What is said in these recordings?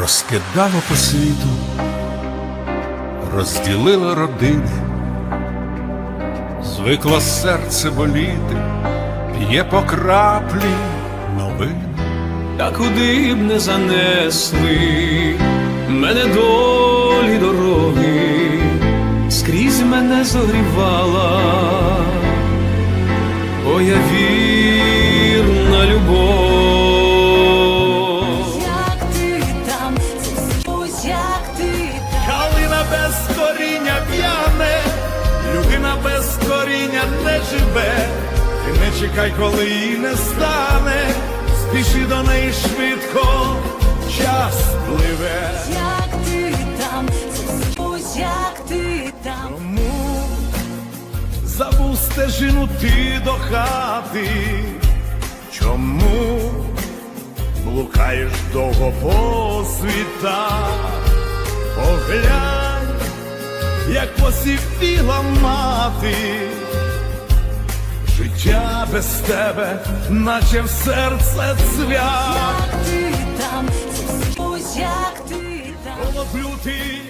розкидало по світу, розділило родини, звикло серце боліти, п'є по краплі новини. Та куди б не занесли мене долі дороги, скрізь мене зогрівала, твоя вірна живе, ти не чекай, коли її не стане, спіши до неї швидко, час пливе. Як ти там, як ти там. Тому забув стежину ти до хати, чому блукаєш довго по світах? Поглянь, як посівіла мати, життя без тебе, наче в серце цвях. Як ти там, як ти там. Холод лютий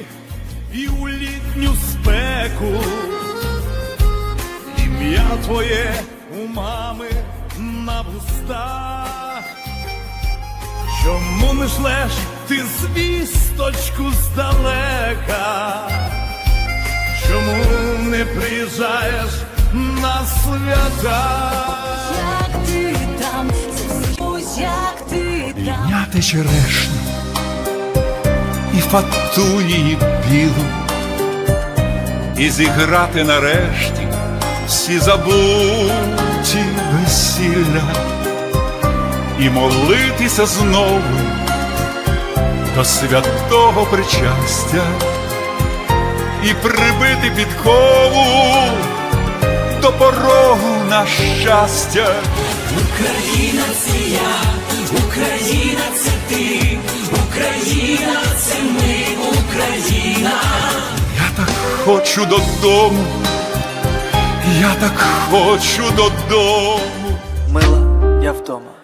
і у літню спеку, ім'я твоє у мами на вустах. Чому не шлеш ти звісточку здалека? Чому не приїжджаєш свята? Як ти там, це ось як ти там. Підняти черешню і фату її білу, і зіграти нарешті всі забуті весілля, і молитися знову до святого причастя, і прибити підкову до порогу на щастя. Україна це я, Україна це ти, Україна це ми, Україна. Я так хочу додому, я так хочу додому. Мила, я вдома.